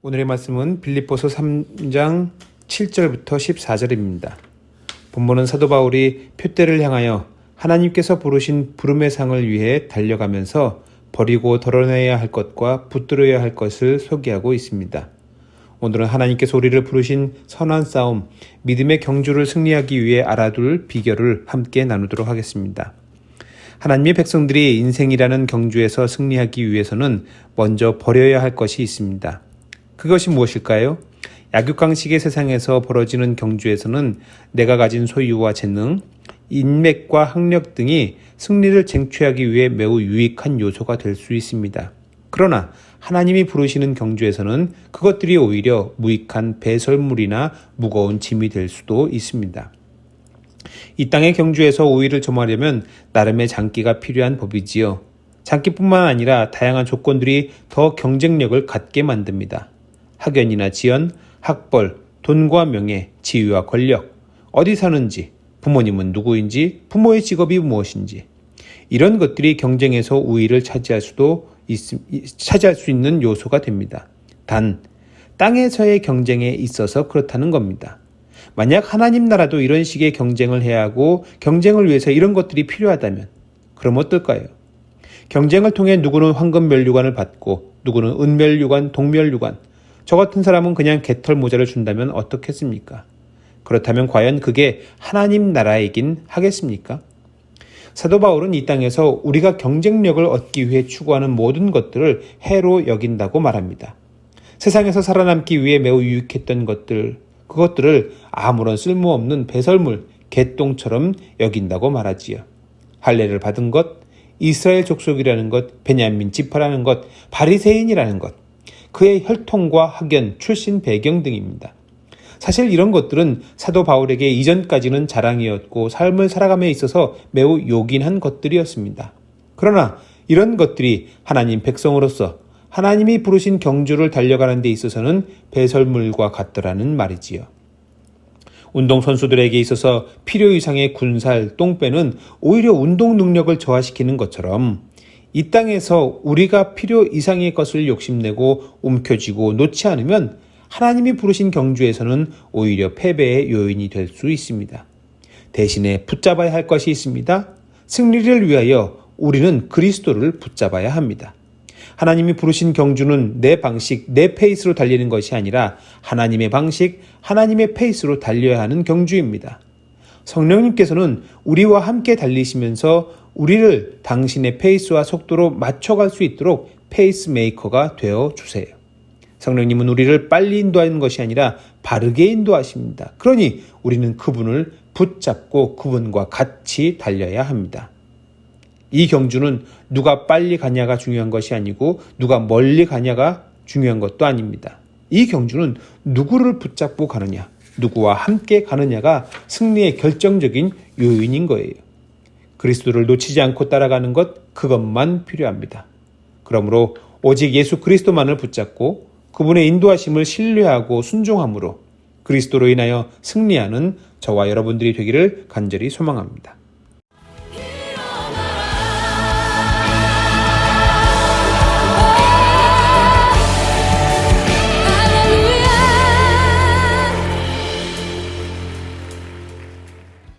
오늘의 말씀은 빌립보서 3장 7절부터 14절입니다. 본문은 사도 바울이 표대를 향하여 하나님께서 부르신 부름의 상을 위해 달려가면서 버리고 덜어내야 할 것과 붙들어야 할 것을 소개하고 있습니다. 오늘은 하나님께서 우리를 부르신 선한 싸움, 믿음의 경주를 승리하기 위해 알아둘 비결을 함께 나누도록 하겠습니다. 하나님의 백성들이 인생이라는 경주에서 승리하기 위해서는 먼저 버려야 할 것이 있습니다. 그것이 무엇일까요? 약육강식의 세상에서 벌어지는 경주에서는 내가 가진 소유와 재능, 인맥과 학력 등이 승리를 쟁취하기 위해 매우 유익한 요소가 될 수 있습니다. 그러나 하나님이 부르시는 경주에서는 그것들이 오히려 무익한 배설물이나 무거운 짐이 될 수도 있습니다. 이 땅의 경주에서 우위를 점하려면 나름의 장기가 필요한 법이지요. 장기뿐만 아니라 다양한 조건들이 더 경쟁력을 갖게 만듭니다. 학연이나 지연, 학벌, 돈과 명예, 지위와 권력, 어디 사는지, 부모님은 누구인지, 부모의 직업이 무엇인지, 이런 것들이 경쟁에서 우위를 차지할 수도 있, 차지할 수 있는 요소가 됩니다. 단, 땅에서의 경쟁에 있어서 그렇다는 겁니다. 만약 하나님 나라도 이런 식의 경쟁을 해야 하고 경쟁을 위해서 이런 것들이 필요하다면 그럼 어떨까요? 경쟁을 통해 누구는 황금 멸류관을 받고 누구는 은멸류관, 동멸류관, 저 같은 사람은 그냥 개털 모자를 준다면 어떻겠습니까? 그렇다면 과연 그게 하나님 나라이긴 하겠습니까? 사도 바울은 이 땅에서 우리가 경쟁력을 얻기 위해 추구하는 모든 것들을 해로 여긴다고 말합니다. 세상에서 살아남기 위해 매우 유익했던 것들, 그것들을 아무런 쓸모없는 배설물, 개똥처럼 여긴다고 말하지요. 할례를 받은 것, 이스라엘 족속이라는 것, 베냐민 지파라는 것, 바리새인이라는 것, 그의 혈통과 학연, 출신 배경 등입니다. 사실 이런 것들은 사도 바울에게 이전까지는 자랑이었고 삶을 살아감에 있어서 매우 요긴한 것들이었습니다. 그러나 이런 것들이 하나님 백성으로서 하나님이 부르신 경주를 달려가는 데 있어서는 배설물과 같더라는 말이지요. 운동선수들에게 있어서 필요 이상의 군살, 똥배는 오히려 운동 능력을 저하시키는 것처럼 이 땅에서 우리가 필요 이상의 것을 욕심내고 움켜쥐고 놓지 않으면 하나님이 부르신 경주에서는 오히려 패배의 요인이 될 수 있습니다. 대신에 붙잡아야 할 것이 있습니다. 승리를 위하여 우리는 그리스도를 붙잡아야 합니다. 하나님이 부르신 경주는 내 방식, 내 페이스로 달리는 것이 아니라 하나님의 방식, 하나님의 페이스로 달려야 하는 경주입니다. 성령님께서는 우리와 함께 달리시면서 우리를 당신의 페이스와 속도로 맞춰갈 수 있도록 페이스 메이커가 되어 주세요. 성령님은 우리를 빨리 인도하는 것이 아니라 바르게 인도하십니다. 그러니 우리는 그분을 붙잡고 그분과 같이 달려야 합니다. 이 경주는 누가 빨리 가냐가 중요한 것이 아니고 누가 멀리 가냐가 중요한 것도 아닙니다. 이 경주는 누구를 붙잡고 가느냐, 누구와 함께 가느냐가 승리의 결정적인 요인인 거예요. 그리스도를 놓치지 않고 따라가는 것, 그것만 필요합니다. 그러므로 오직 예수 그리스도만을 붙잡고 그분의 인도하심을 신뢰하고 순종함으로 그리스도로 인하여 승리하는 저와 여러분들이 되기를 간절히 소망합니다.